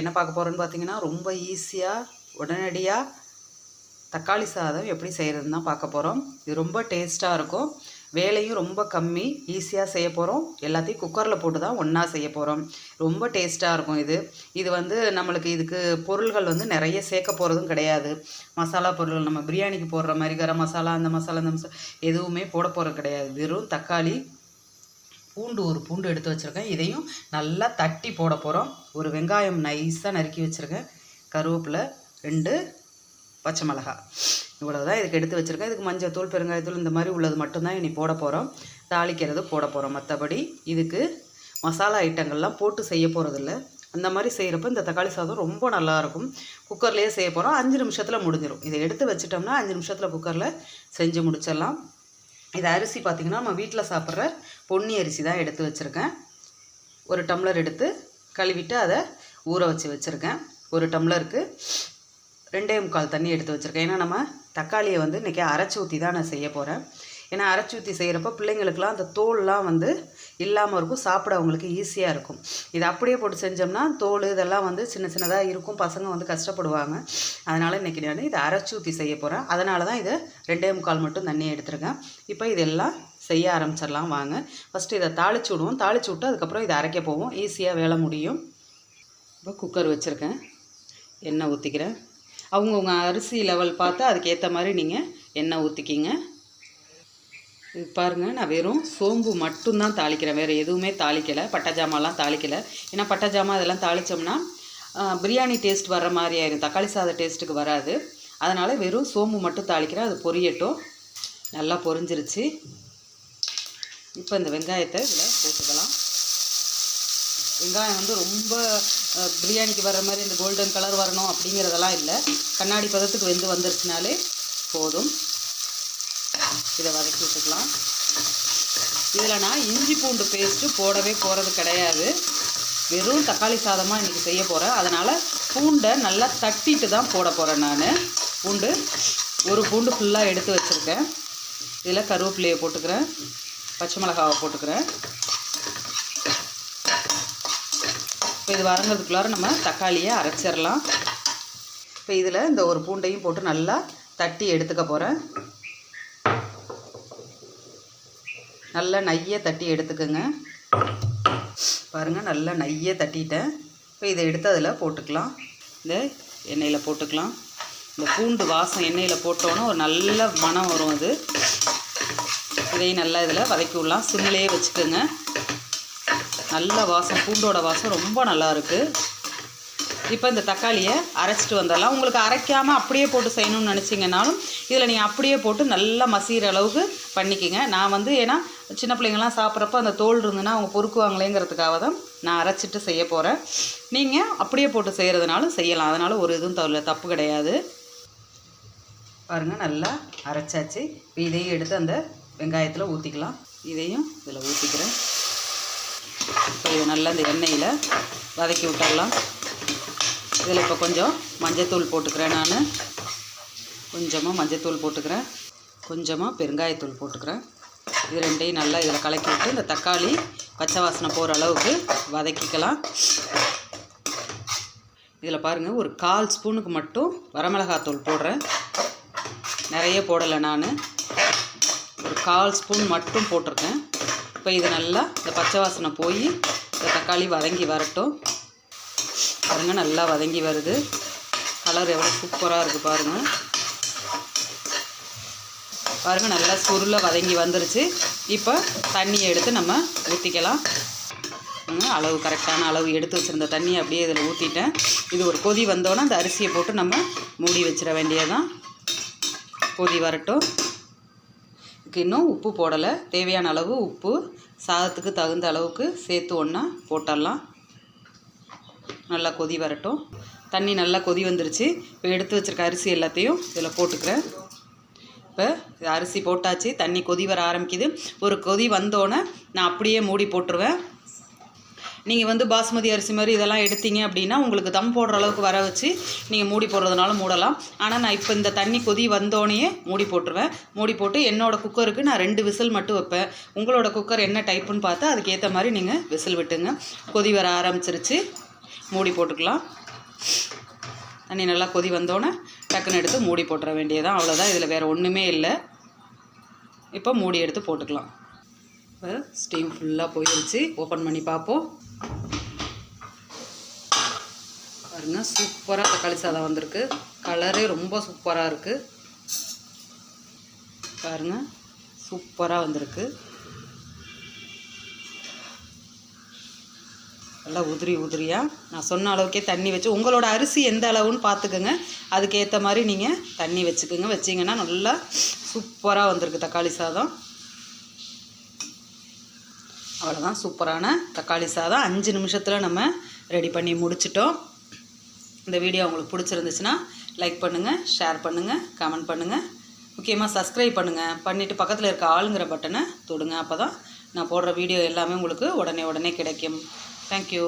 என்ன பார்க்க போகிறோன்னு பார்த்தீங்கன்னா ரொம்ப ஈஸியாக உடனடியாக தக்காளி சாதம் எப்படி செய்கிறதுன்னு தான் பார்க்க போகிறோம் இது ரொம்ப டேஸ்ட்டாக இருக்கும். வேலையும் ரொம்ப கம்மி ஈஸியாக செய்ய போகிறோம் எல்லாத்தையும் குக்கரில் போட்டு தான் ஒன்றா செய்ய போகிறோம் ரொம்ப டேஸ்ட்டாக இருக்கும் இது. இது வந்து நம்மளுக்கு இதுக்கு பொருள்கள் வந்து நிறைய சேர்க்க போகிறதும் கிடையாது. மசாலா பொருள்கள் நம்ம பிரியாணிக்கு போடுற மாதிரி கரம் மசாலா அந்த மசாலா அந்த மசாலா எதுவுமே போட போகிறது கிடையாது. வெறும் தக்காளி பூண்டு ஒரு பூண்டு எடுத்து வச்சுருக்கேன். இதையும் நல்லா தட்டி போட போகிறோம் ஒரு வெங்காயம் நைஸாக நறுக்கி வச்சுருக்கேன். கருவேப்பிலை ரெண்டு பச்சை மிளகா. இவ்வளோ தான் இதுக்கு எடுத்து வச்சுருக்கேன். இதுக்கு மஞ்சள் தூள் பெருங்காயத்தூள் இந்த மாதிரி உள்ளது மட்டும்தான் இனி போட போகிறோம் தாளிக்கிறது போட போகிறோம் மற்றபடி இதுக்கு மசாலா ஐட்டங்கள்லாம் போட்டு செய்ய போகிறதில்ல அந்த மாதிரி செய்கிறப்ப இந்த தக்காளி சாதம் ரொம்ப நல்லாயிருக்கும் குக்கர்லேயே செய்ய போகிறோம் அஞ்சு நிமிஷத்தில் முடிஞ்சிடும் இதை எடுத்து வச்சிட்டோம்னா அஞ்சு நிமிஷத்தில் குக்கரில் செஞ்சு முடிச்சிடலாம். இது அரிசி பார்த்திங்கன்னா நம்ம வீட்டில் சாப்பிட்ற பொன்னி அரிசி தான் எடுத்து வச்சுருக்கேன். ஒரு டம்ளர் எடுத்து கழுவிட்டு அதை ஊற வச்சு வச்சுருக்கேன். ஒரு டம்ளருக்கு ரெண்டே முக்கால் தண்ணி எடுத்து வச்சுருக்கேன். ஏன்னா நம்ம தக்காளியை வந்து இன்றைக்கி அரைச்சி ஊற்றி தான் நான் செய்ய போகிறேன் ஏன்னா அரைச்சி ஊற்றி செய்கிறப்ப பிள்ளைங்களுக்கெலாம் அந்த தோல்லாம் வந்து இல்லாமல் இருக்கும் சாப்பிட அவங்களுக்கு ஈஸியாக இருக்கும். இது அப்படியே போட்டு செஞ்சோம்னா தோல் இதெல்லாம் வந்து சின்ன சின்னதாக இருக்கும். பசங்க வந்து கஷ்டப்படுவாங்க. அதனால் இன்றைக்கி நான் இதை அரைச்சி ஊற்றி செய்ய போகிறேன் அதனால தான் இதை ரெண்டே முக்கால் மட்டும் தண்ணி எடுத்துருக்கேன். இப்போ இதெல்லாம் செய்ய ஆரம்பிச்சிடலாம் வாங்க. ஃபஸ்ட்டு இதை தாளிச்சு விடுவோம். தாளிச்சு விட்டு அதுக்கப்புறம் இதை அரைக்க போவோம். ஈஸியாக வேலை முடியும். இப்போ குக்கர் வச்சுருக்கேன். எண்ணெய் ஊற்றிக்கிறேன் அவங்கவுங்க அரிசி லெவல் பார்த்து அதுக்கேற்ற மாதிரி நீங்கள் எண்ணெய் ஊற்றிக்கிங்க இது பாருங்கள் நான் வெறும் சோம்பு மட்டும்தான் தாளிக்கிறேன். வேறு எதுவுமே தாளிக்கலை. பட்டை ஜாமான்லாம் தாளிக்கலை. ஏன்னா பட்டை ஜாமான் இதெல்லாம் தாளித்தோம்னா பிரியாணி டேஸ்ட் வர மாதிரி ஆயிரும். தக்காளி சாத டேஸ்ட்டுக்கு வராது. அதனால் வெறும் சோம்பு மட்டும் தாளிக்கிறேன். அது பொரியட்டும். நல்லா பொரிஞ்சிருச்சு. இப்போ இந்த வெங்காயத்தை இதில் போட்டுக்கலாம். வெங்காயம் வந்து ரொம்ப பிரியாணிக்கு வர்ற மாதிரி இந்த கோல்டன் கலர் வரணும் அப்படிங்கிறதெல்லாம் இல்லை. கண்ணாடி பதத்துக்கு வெந்து வந்துருச்சுனாலே போதும். இதை வதக்கி விட்டுக்கலாம். இதில் நான் இஞ்சி பூண்டு பேஸ்ட்டு போடவே போகிறது கிடையாது. வெறும் தக்காளி சாதமாக இன்றைக்கி செய்ய போகிறேன் அதனால் பூண்டை நல்லா தட்டிட்டு தான் போட போகிறேன் நான். பூண்டு ஒரு பூண்டு ஃபுல்லாக எடுத்து வச்சுருக்கேன். இதில் கருவேப்பிலையை போட்டுக்கிறேன். பச்சை மிளகாவை போட்டுக்கிறேன் இப்போ இது வறங்கிறதுக்குள்ளார நம்ம தக்காளியை அரைச்சிடலாம். இப்போ இதில் இந்த ஒரு பூண்டையும் போட்டு நல்லா தட்டி எடுத்துக்க போகிறேன். நல்லா நையை தட்டி எடுத்துக்கோங்க. பாருங்கள் நல்லா நையை தட்டிட்டேன். இப்போ இதை எடுத்து அதில் போட்டுக்கலாம். இந்த எண்ணெயில் போட்டுக்கலாம். இந்த பூண்டு வாசம் எண்ணெயில் போட்டோன்னே ஒரு நல்ல மனம் வரும் அது. இதையும் நல்லா இதில் வதக்கி விடலாம். சிம்மிலேயே வச்சுக்கோங்க. நல்ல வாசம் பூண்டோட வாசம் ரொம்ப நல்லாயிருக்கு இப்போ இந்த தக்காளியை அரைச்சிட்டு வந்துடலாம். உங்களுக்கு அரைக்காமல் அப்படியே போட்டு செய்யணும்னு நினச்சிங்கனாலும் இதில் நீங்கள் அப்படியே போட்டு நல்லா மசிகிற அளவுக்கு பண்ணிக்கிங்க. நான் வந்து ஏன்னா சின்ன பிள்ளைங்கள்லாம் சாப்பிட்றப்ப அந்த தோல் இருந்துன்னா அவங்க பொறுக்குவாங்களேங்கிறதுக்காக தான் நான் அரைச்சிட்டு செய்ய போகிறேன் நீங்கள் அப்படியே போட்டு செய்கிறதுனாலும் செய்யலாம். அதனால் ஒரு இதுவும் தவிர தப்பு கிடையாது. பாருங்கள் நல்லா அரைச்சாச்சு. இதையும் எடுத்து அந்த வெங்காயத்தில் ஊற்றிக்கலாம் இதையும் இதில் ஊற்றிக்கிறேன் இப்போ இதை நல்லா இந்த எண்ணெயில் வதக்கி விட்டுடலாம் இதில் இப்போ கொஞ்சம் மஞ்சத்தூள் போட்டுக்கிறேன் நான். கொஞ்சமாக மஞ்சத்தூள் போட்டுக்கிறேன். கொஞ்சமாக பெருங்காயத்தூள் போட்டுக்கிறேன். இது ரெண்டையும் நல்லா இதில் கலக்கி விட்டு இந்த தக்காளி பச்சை வாசனை போகிற அளவுக்கு வதக்கிக்கலாம். இதில் பாருங்கள் ஒரு கால் ஸ்பூனுக்கு மட்டும் வரமிளகாத்தூள் போடுறேன். நிறைய போடலை நான். ஒரு கால் ஸ்பூன் மட்டும் போட்டிருக்கேன். இப்போ இது நல்லா இந்த பச்சை வாசனை போய் இந்த தக்காளி வதங்கி வரட்டும். பாருங்கள் நல்லா வதங்கி வருது. கலர் எவ்வளோ சூப்பராக இருக்குது பாருங்கள் பாருங்கள் நல்லா சுருளை வதங்கி வந்துருச்சு. இப்போ தண்ணியை எடுத்து நம்ம ஊற்றிக்கலாம் அளவு கரெக்டான அளவு எடுத்து வச்சுருந்த தண்ணியை அப்படியே இதில் ஊற்றிட்டேன் இது ஒரு கொதி வந்தோன்னே அந்த அரிசியை போட்டு நம்ம மூடி வச்சிட வேண்டியதான் கொதி வரட்டும். இதுக்கு இன்னும் உப்பு போடலை. தேவையான அளவு உப்பு சாதத்துக்கு தகுந்த அளவுக்கு சேர்த்து ஒன்றா போட்டுடலாம். நல்லா கொதி வரட்டும். தண்ணி நல்லா கொதி வந்துருச்சு. இப்போ எடுத்து வச்சுருக்க அரிசி எல்லாத்தையும் இதில் போட்டுக்கிறேன். இப்போ அரிசி போட்டாச்சு. தண்ணி கொதி வர ஆரம்பிக்குது. ஒரு கொதி வந்தோடனே நான் அப்படியே மூடி போட்டுருவேன். நீங்கள் வந்து பாஸ்மதி அரிசி மாதிரி இதெல்லாம் எடுத்தீங்க அப்படின்னா உங்களுக்கு தம் போடுற அளவுக்கு வர வச்சு நீங்கள் மூடி போடுறதுனால மூடலாம். ஆனால் நான் இப்போ இந்த தண்ணி கொதி வந்தோடனே மூடி போட்டுருவேன். மூடி போட்டு என்னோடய குக்கருக்கு நான் ரெண்டு விசில் மட்டும் வைப்பேன். உங்களோட குக்கர் என்ன டைப்புன்னு பார்த்து அதுக்கேற்ற மாதிரி நீங்கள் விசில் விட்டுங்க. கொதி வர ஆரம்பிச்சிருச்சு. மூடி போட்டுக்கலாம். தண்ணி நல்லா கொதி வந்தோடனே டக்குன்னு எடுத்து மூடி போட்டுற வேண்டியதான் அவ்வளோதான் இதில் வேறு ஒன்றுமே இல்லை. இப்போ மூடி எடுத்து போட்டுக்கலாம். இப்போ ஸ்டீம் ஃபுல்லாக போயிடுச்சு ஓப்பன் பண்ணி பார்ப்போம். பாருங்க சூப்பராக தக்காளி சாதம் வந்திருக்கு. கலரே ரொம்ப சூப்பராக இருக்குது பாருங்க சூப்பராக வந்திருக்கு. நல்லா உதிரி உதிரியாக நான் சொன்ன அளவுக்கே தண்ணி வச்சு உங்களோட அரிசி எந்த அளவுன்னு பார்த்துக்கோங்க. அதுக்கேற்ற மாதிரி நீங்கள் தண்ணி வச்சுக்கோங்க. வச்சிங்கன்னா நல்லா சூப்பராக வந்திருக்கு தக்காளி சாதம். அவ்வளோதான் சூப்பரான தக்காளி சாதம். அஞ்சு நிமிஷத்தில் நம்ம ரெடி பண்ணி முடிச்சிட்டோம். இந்த வீடியோ உங்களுக்கு பிடிச்சிருந்துச்சுன்னா லைக் பண்ணுங்கள் ஷேர் பண்ணுங்கள் கமெண்ட் பண்ணுங்கள் முக்கியமாக சப்ஸ்கிரைப் பண்ணுங்கள் பண்ணிவிட்டு பக்கத்தில் இருக்க ஆளுங்கிற பட்டனை தொடுங்க. அப்போ தான் நான் போடுற வீடியோ எல்லாமே உங்களுக்கு உடனே உடனே கிடைக்கும். தேங்க்யூ